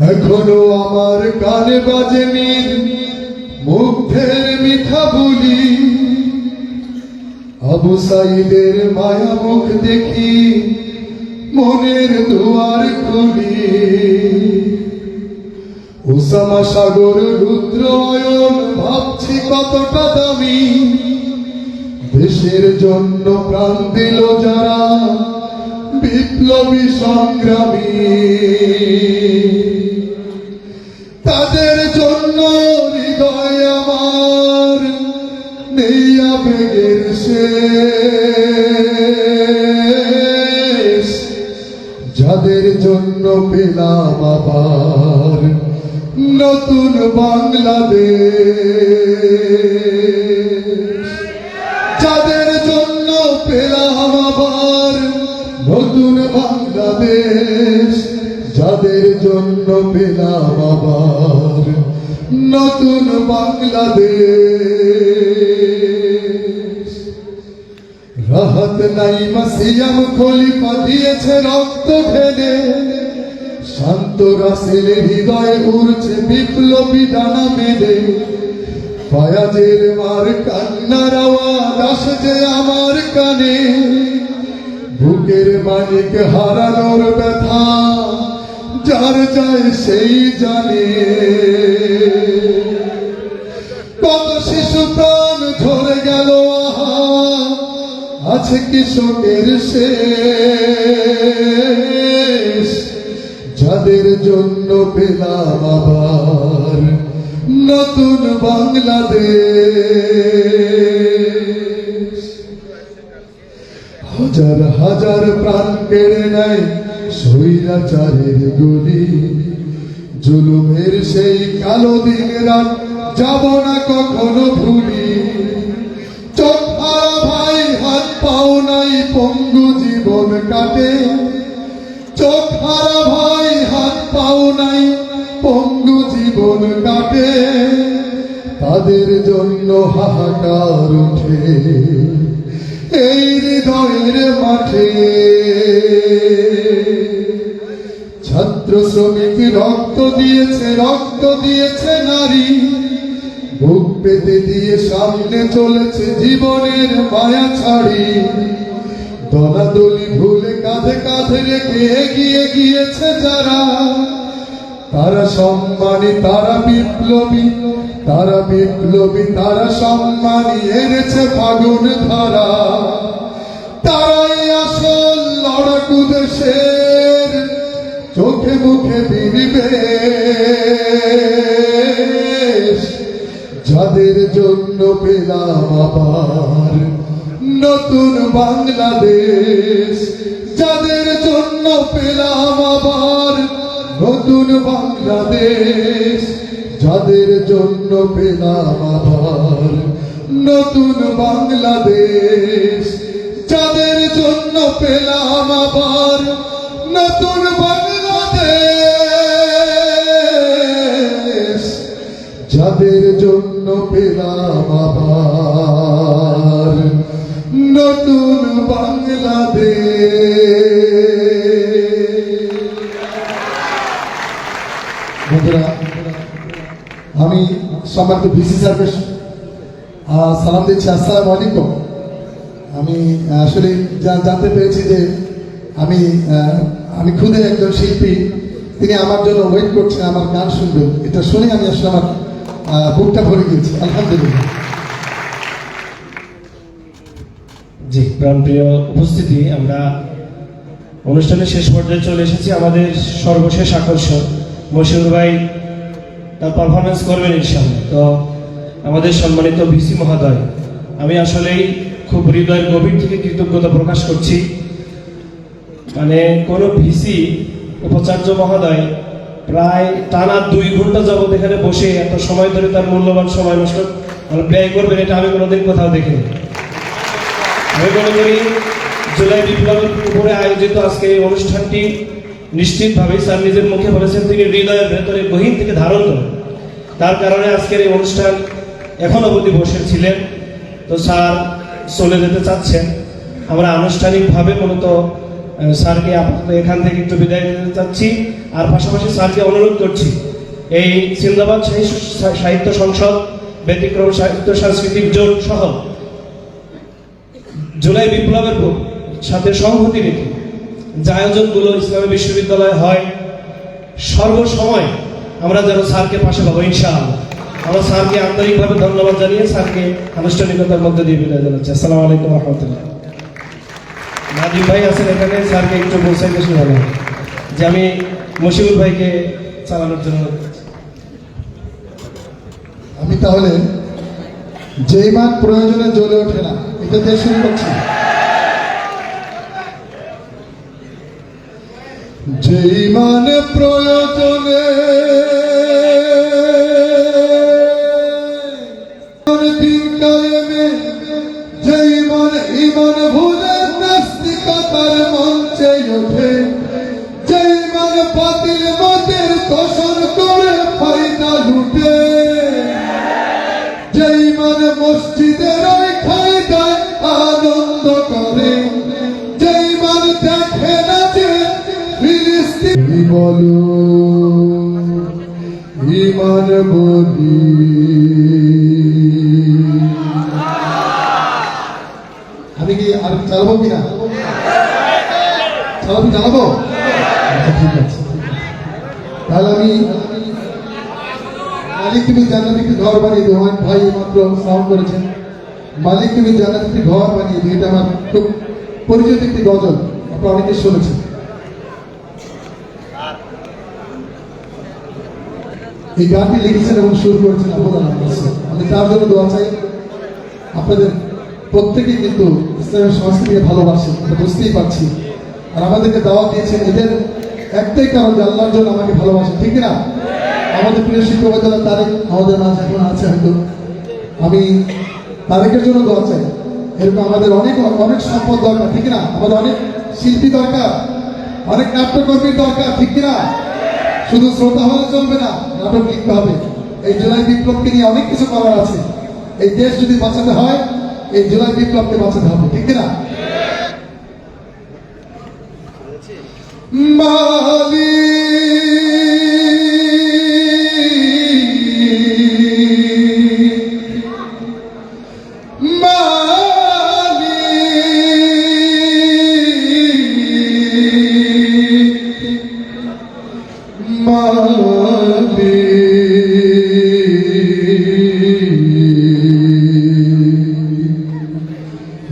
এখনও আমার কানে বাজে মীর মুগ্ধের মিঠা বলি। আবু সাইদের মায়া মুখ দেখি, মনের দুয়ার খুলি। উসামা সাগর রুদ্র ভাবছি কতটা দামি। দেশের জন্য প্রাণ দিল যারা, বিপ্লবী সংগ্রামী। তাদের জন্য হৃদয় আমার নেই আবেগের শেষ। যাদের জন্য পেলাম আবার নতুন বাংলাদেশ। যাদের জন্য পেলাম আবার নতুন বাংলাদেশ। যাদের জন্য পেলাম আবার নতুন বাংলাদেশ। রাহাত নাই মাসিয়াম খলিফা দিয়েছে রক্ত ঢেলে। শান্ত রাসেল হৃদয়ে উড়ছে বিপ্লবী ডানা মেলে ফয়াজের মার কান্নার আওয়াজ আসছে আমার কানে। বুকের মানিক হারানোর ব্যথা। যার যায় সেই জানে। কত শিশু প্রাণ ঝরে গেল আছে কৃষকের শেষ। যাদের জন্য পেলাম আবার নতুন বাংলাদেশ। হাজার হাজার প্রাণ কেড়ে নেয় স্বৈরাচারের গুলি। জুলুমের সেই কালো দিন রাত যাব না কখনো ভুলি। ভাই, হাত পাও নাই, পঙ্গু জীবন কাটে। চোখ ভাই, হাত পাও নাই, পঙ্গু জীবন কাটে। তাদের জন্য হাহাকার ওঠে এই হৃদয়ের মাঠে। ছাত্র শ্রমিক রক্ত দিয়েছে রক্ত দিয়েছে নারী। বুক পেতে দিয়ে সামনে চলেছে জীবনের মায়া ছাড়ি। দলাদলি ভুলে কাঁধে কাঁধে রেখে এগিয়ে গিয়েছে যারা। তারা সম্মানী, তারা বিপ্লবী তারা বিপ্লবী, তারা সম্মানী, এনেছে ফাগুন ধারা। তারাই আসল লড়াকু দেশের চোখে মুখে বিনিবেশ। যাদের জন্য পেলাম আবার নতুন বাংলাদেশ। যাদের জন্য পেলাম আবার নতুন বাংলাদেশ। যাদের জন্য পেলাম আবার নতুন বাংলাদেশ। যাদের জন্য পেলাম আবার নতুন বাংলাদেশ যাদের জন্য পেলাম আবার নতুন বাংলাদেশ। বন্ধুরা আমি সম্মানিত ভিসি আহ, সালাম দিচ্ছি। আসসালামু আলাইকুম। আমি আসলে জানতে পেরেছি যে আমি আমি খুদে একজন শিল্পী। তিনি আমার জন্য ওয়েট করছেন আমার গান শুনবেন এটা শুনে আমি আসলে আমার বুকটা ভরে গিয়েছি। আলহামদুলিল্লাহ। জি, প্রাণপ্রিয় উপস্থিতি, আমরা অনুষ্ঠানের শেষ পর্যায়ে চলে এসেছি আমাদের সর্বশেষ আকর্ষণ, মশিউর ভাই তার পারফরমেন্স করবেন ইনশাল্লাহ তো আমাদের সম্মানিত ভিসি মহোদয়, আমি আসলেই খুব হৃদয়ের গভীর থেকে কৃতজ্ঞতা প্রকাশ করছি। মানে কোনো ভিসি, উপাচার্য মহোদয় প্রায় টানা দুই ঘণ্টা যাবত এখানে বসে এত সময় ধরে তার মূল্যবান সময় নষ্ট মানে ব্যয় করবেন, এটা আমি কোনোদিন কোথাও দেখিনি। আমি মনে করি জুলাই বিপ্লবের উপরে আয়োজিত আজকে এই অনুষ্ঠানটি নিশ্চিতভাবে স্যার নিজের মুখে বলেছেন, তিনি হৃদয়ের ভেতরে গহীন থেকে ধারণ করেন। তার কারণে আজকের এই অনুষ্ঠান এখন অবধি বসেছিলেন তো স্যার চলে যেতে চাচ্ছেন। আমরা আনুষ্ঠানিকভাবে মূলত স্যারকে আপাতত এখান থেকে একটু বিদায় দিতে চাচ্ছি। আর পাশাপাশি স্যারকে অনুরোধ করছি, এই সিন্দাবাদ সাহিত্য সংসদ, ব্যতিক্রম সাহিত্য সাংস্কৃতিক জোট সহ জুলাই বিপ্লবের সাথে সংহতি রেখে যে আয়োজনগুলো ইসলামী বিশ্ববিদ্যালয়ে হয়, সর্বসময় আমরা যেন স্যারকে পাশে পাবো, ইনশাআল্লাহ। আমরা স্যারকে আন্তরিকভাবে ধন্যবাদ জানিয়ে স্যারকে আনুষ্ঠানিকতার মধ্যে দিয়ে বিদায় জানাচ্ছি। আসসালামু আলাইকুম রহমতুল্লাহ। নাজিব ভাই আছেন এখানে, স্যারকে একটু বলছেন বেশি ভালো যে আমি মশিউর ভাইকে চালানোর জন্য আমি তাহলে যেই মান প্রয়োজনে জ্বলে ওঠে না, এটা দিয়ে শুরু করছি। যেই মানে প্রয়োজনে বলি। আমি কি চালাবো কিনা? চালাবো আচ্ছা, ঠিক আছে। তাহলে আমি মালিক তুমি জান্নাত একটি ঘর বানিয়ে দিও? আমার ভাই মাত্র সাউন্ড করেছেন মালিক তুমি জান্নাত একটি ঘর বানিয়ে দিও? এটা আমার খুব পরিচিত একটি গজল। আপনারা অনেকে শুনেছেন। এই গানটি লিখেছেন এবং শুরু করেছেন আবুদান আমি তার জন্য দোয়া চাই। আপনাদের প্রত্যেকেই কিন্তু ইসলামের সংস্কৃতিকে ভালোবাসে, এটা বুঝতেই পারছি। আর আমাদেরকে দাওয়া দিয়েছেন এদের একটাই কারণ যে আল্লাহর জন্য আমাকে ভালোবাসে, ঠিক না আমাদের প্রিয় শিক্ষক যারা তারেক আমাদের মাঝে এখন আছে হয়তো। আমি তারেকের জন্য দোয়া চাই। এরকম আমাদের অনেক অনেক সম্পদ দরকার, ঠিক না আমাদের অনেক শিল্পী দরকার, অনেক নাট্যকর্মীর দরকার, ঠিক না শুধু শ্রোতা হলে চলবে না নাটক লিখতে হবে। এই জুলাই বিপ্লবকে নিয়ে অনেক কিছু করার আছে। এই দেশ যদি বাঁচাতে হয় এই জুলাই বিপ্লবকে বাঁচাতে হবে ঠিক না মালি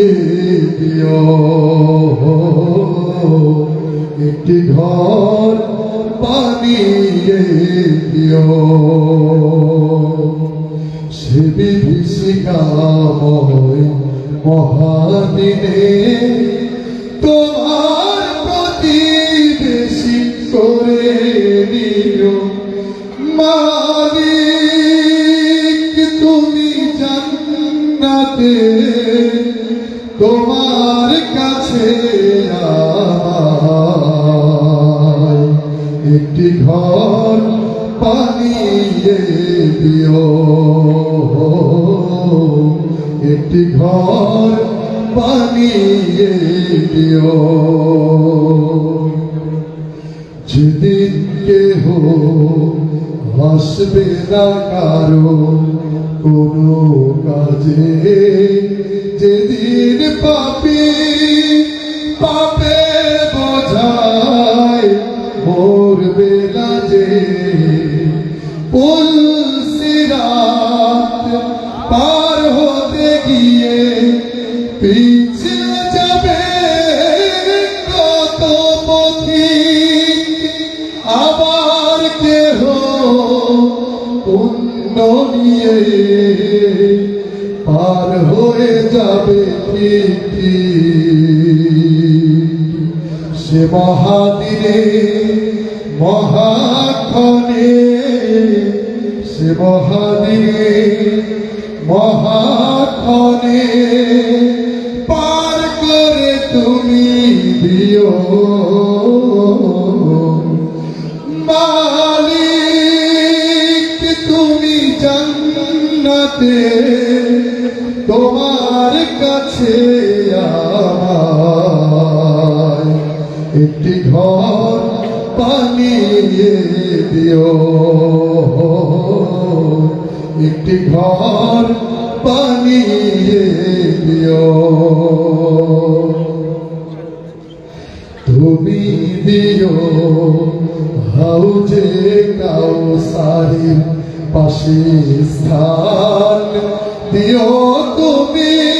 বানিয়ে দিও। একটি ঘর বানিয়ে দিও। সে বিভীষিকাময় মহাদিনে তোমার দিও। একটি ঘর বানিয়ে দিও। যেদিন কেহ আসবে না কারও, কোনো কাজে যেদিন পাপি, পাপে সে মহাদিনে মহাক্ষণে সে মহাদিনে মহাক্ষণে পার করে তুমি দিও। তুমি জান্নাতে তোমার কাছে বানিয়ে দিও। একটি ঘর বানিয়ে দিও। তুমি দিও হাউজে কাউসারির পাশে স্থান। দিও তুমি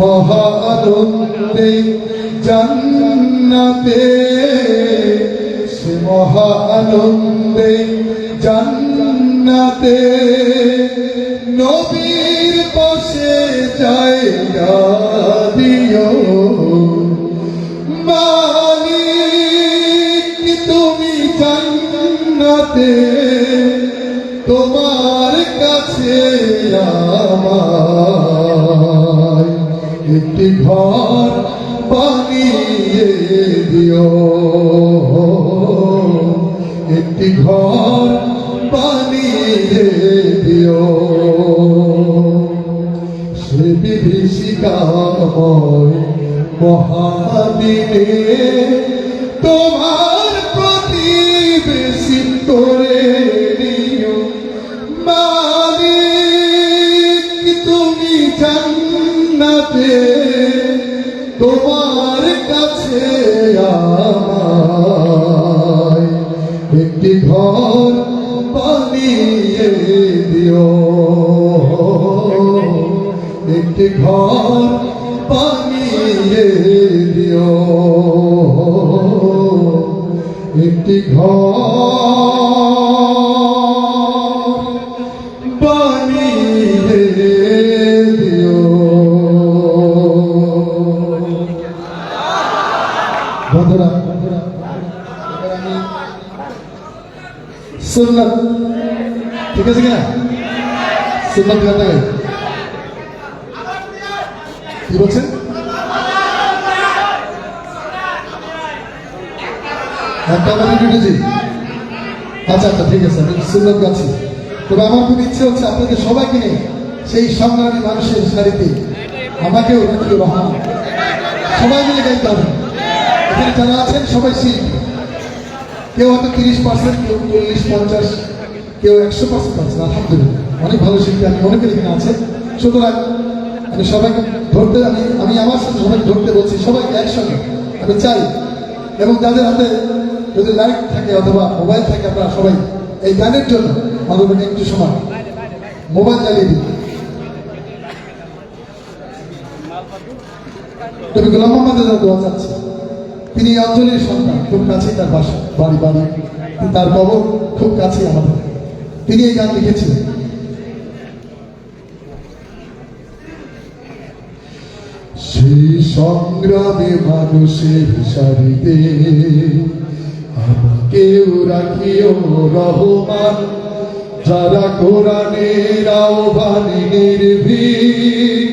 মহানন্দে জান্নাতে মহানন্দে জান্নাতে নবীর ঘর বানিয়ে দিও। একটি ঘর বানিয়ে দিও। সে বিভীষিকাময় মহাদিনে একটি ঘর বানিয়ে দিও। একটি ঘর বানিয়ে দিও। বন্ধুরা, সুন্নত। ঠিক আছে কিনা? সুন্নত গাই কি বলছেন একটা ডিউটি আচ্ছা আচ্ছা ঠিক আছে, আমি সুন্দর গাছি তবে আমার খুব ইচ্ছে হচ্ছে আপনাদের সবাইকে নিয়ে সেই সংগ্রামী মানুষের সারিতে আমাকেও রাখি রহমান সবাই মিলে গাইতে হবে। এখানে যারা আছেন, সবাই শিল্পী কেউ হয়তো তিরিশ পার্সেন্ট, কেউ চল্লিশ, পঞ্চাশ, কেউ একশো পার্সেন্ট আছেন আলহামদুলিল্লাহ। অনেক ভালো শিল্পী আমি অনেকের এখানে আছে। সুতরাং আমি সবাইকে ধরতে, আমি আমি আমার সাথে সবাইকে ধরতে বলছি, সবাইকে একসঙ্গে। আমি চাই, এবং যাদের হাতে যদি লাইট থাকে অথবা মোবাইল থাকে আপনারা সবাই, এই গানের জন্য আমাদেরকে একটু সময়। মোবাইল জ্বালিয়ে দিন। তবে গোলাম মোহাম্মদ দোয়া যাচ্ছে তিনি অঞ্চলের সন্তান, খুব কাছেই তার বাসা, বাড়ি বাড়ি। তার কবর খুব কাছেই আমাদের। তিনি এই গান লিখেছিলেন। সেই সংগ্রামে মানুষের সারিতে আমাকেও রাখিও রহমান, যারা কোরআনের আহ্বানে নির্ভীক,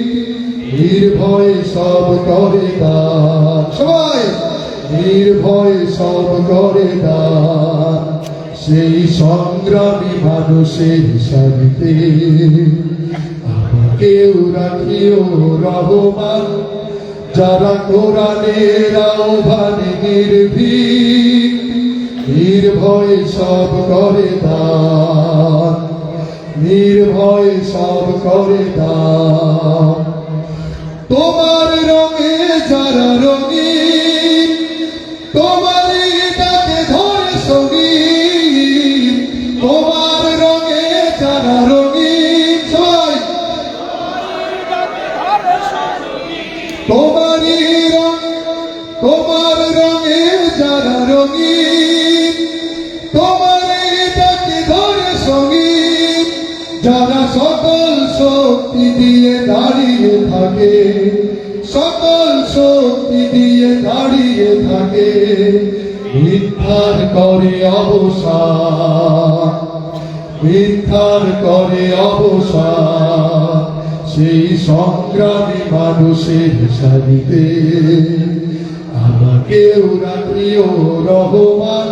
নির্ভয় সব করে দান। সবাই, নির্ভয় সব করে দান। সেই সংগ্রামী মানুষের সারিতে আমাকেও রাখিও রহমান, যারা কোরআনের আহ্বানে নির্ভীক নির্ভয় সব করে দান। নির্ভয় সব করে দান। তোমার রঙে যারা সংগ্রামী মানুষের সারিতে আমাকেও রাখিও রহমান,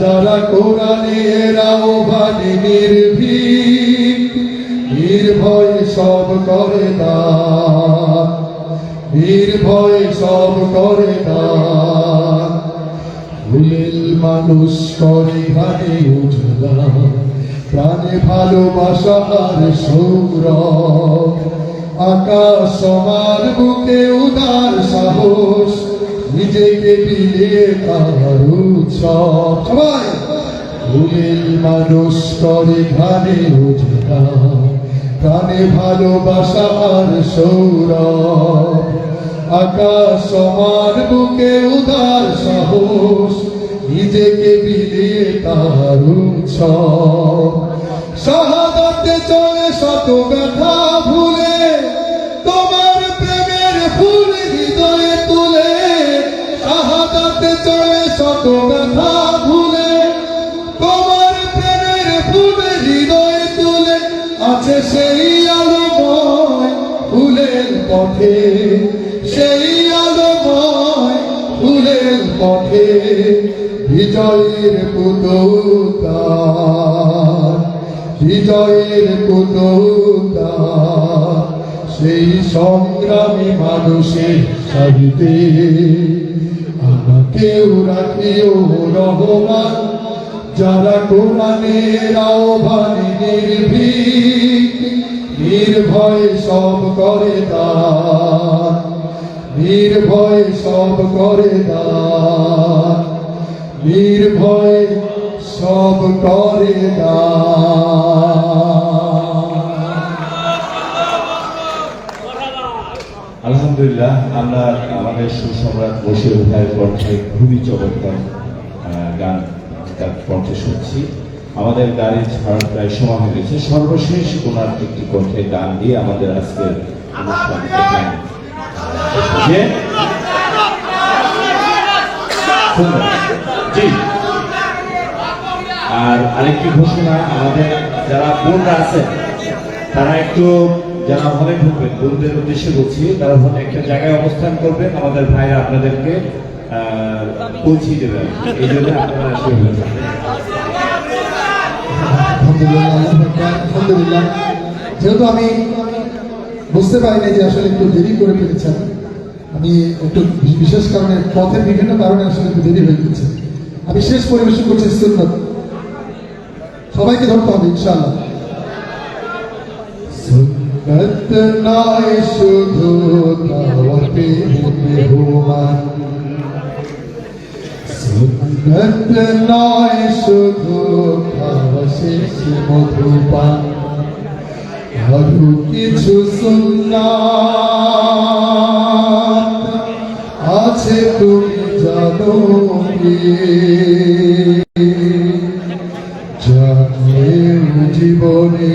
যারা কোরআনের আহ্বানে নির্ভীক, নির্ভয় সব করে দান নির্ভয় সব করে দান ভুলেল মানুষ করে হাতে উজলা, প্রাণে ভালোবাসা আর সৌরভ। আকাশ সমান বুকে উদার সাহস, নিজেকে বিলিয়ে তার উৎসব। সবাই! ভুলেল মানুষ করে ঘানে উজলা প্রাণে ভালোবাসা আর সৌরভ। আকাশ সমান বুকে উদার সাহস, নিজেকে বিলিয়ে তার উৎসব। শাহাদাতে চলে শত ব্যথা পথে, সেই আলোময় ফুলের পথে, বিজয়ের পুতৌতার বিজয়ের পুতৌতার সেই সংগ্রামী মানুষের সারিতে আমাকেও রাখিও রহমান, যারা কোরআনের আহ্বানে নির্ভীক নির্ভয় সব করে দান। নির্ভয় সব করে দান। নির্ভয় সব করে আলহামদুলিল্লাহ, আমরা আমাদের সুসম্রাট বসির ভাইয়ের কণ্ঠে খুবই চমৎকার গান তার কণ্ঠে শুনছি। আমাদের গাড়ি ছাড়ার প্রায় সময় হয়ে গেছে। সর্বশেষ ওনার একটি কণ্ঠে গান দিয়ে আমাদের আজকের অনুষ্ঠান আর আরেকটি ঘোষণা, আমাদের যারা বোনরা আছেন, তারা একটু যারা হলে ঢুকবেন বোনদের উদ্দেশ্যে বলছি, তারা হলে একটা জায়গায় অবস্থান করবেন, আমাদের ভাইরা আপনাদেরকে পৌঁছিয়ে দেবেন। এই জন্য আপনারা আসলে আলহামদুলিল্লাহ যেহেতু আমি বুঝতে পারিনি যে আসলে একটু দেরি করে ফেলেছেন, আমি একটু বিশেষ কারণে পথের বিভিন্ন কারণে আসলে একটু দেরি হয়ে গেছে। আমি শেষ পরিবেশন করছি সুন্নত। সবাইকে ধরতে হবে, ইনশাআল্লাহ। সুন্নত নয় শুধু দাওয়াতে মেহমান সুন্নত নয় শুধু খাওয়া শেষে মধুপান। আরও কিছু সুন্নাত আছে তুমি জানো জানলেও জীবনে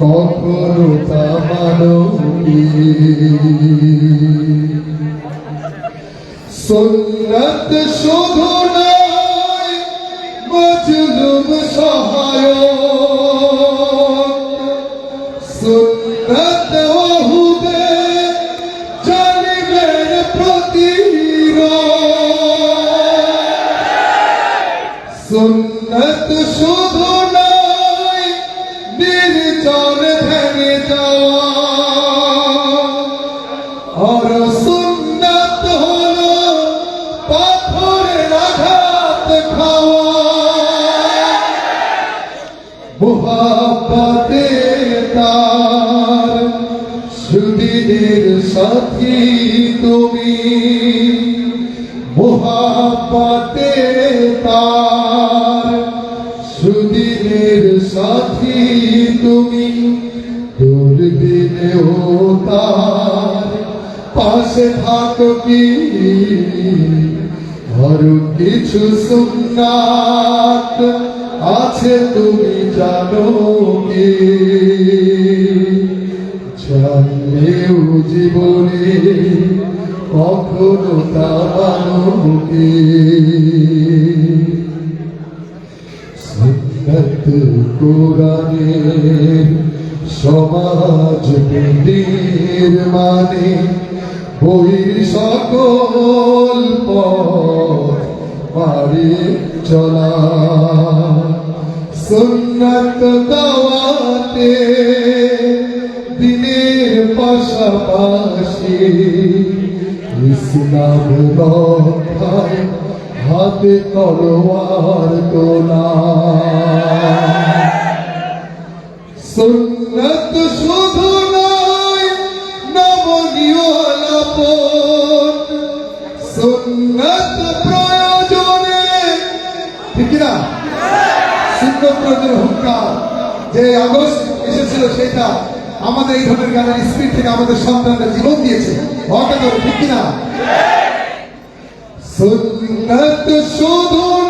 কখনো তা মানো সুন্নত শুধু নয় মজলুম সহায়ক। তুমি মোহাব্বতে তার সুদিনের সাথী তুমি দুর্দিনেও তার পাশে থাকো কি? আরও কিছু সুন্নাত আছে তুমি জানো কি? জানলেও জীবনে কখনো তা মানো কি সুন্নত কোরআনের সমাজ মানে বই সকল পথ পারে চলা। সুন্নত দাওয়াতে পাশাপাশি ইসলাম রক্ষায় হাতে তলোয়ার তোলা। সুন্নত শুধু নয়, নমনীয় লাপন। সুন্নত প্রয়োজনে। ঠিক না যে আগস্ট এসেছিল সেটা আমাদের এই ধরনের গানের স্পিড থেকে আমাদের সন্তানরা জীবন দিয়েছে। অকাতর ঠিক কিনা? সুন্নত শুধু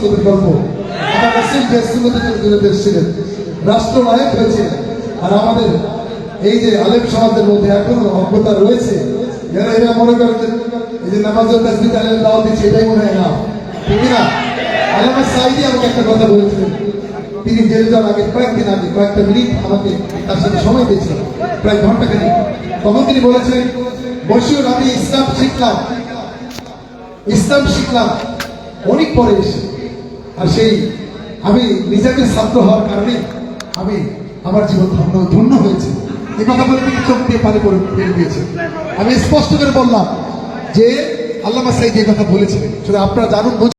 সুন্নতের গল্প জন্য রাষ্ট্রনায়ক হয়েছিলেন। আর আমাদের এই যে আলেম সমাজের মধ্যে এখনও অজ্ঞতা রয়েছে যারা এরা মনে করে যে এই যে নামাজের তাসবিহ আলেম দাওয়াত দিচ্ছে, এটাই মনে হয় না। ঠিক না? আলামা সাইদি আমাকে একটা কথা বলেছিলেন। তিনি জেলে যাওয়ার আগে কয়েকদিন আগে, কয়েকটা মিনিট আমাকে তার সাথে সময় দিয়েছিলেন, প্রায় ঘণ্টা খানিক তখন তিনি বলেছিলেন বসিউর আমি ইসলাম শিখলাম। ইসলাম শিখলাম। অনেক পরে এসে আর সেই আমি নিজেকে ছাত্র হওয়ার কারণে আমি আমার জীবন ধন্য ধন্য হয়েছে। এই কথা বলে তিনি চোখ দিয়ে পানি করে ফেলে দিয়েছে আমি স্পষ্ট করে বললাম যে আল্লাহ সাইদ এই কথা বলেছিলেন। শুধু আপনারা জানুন।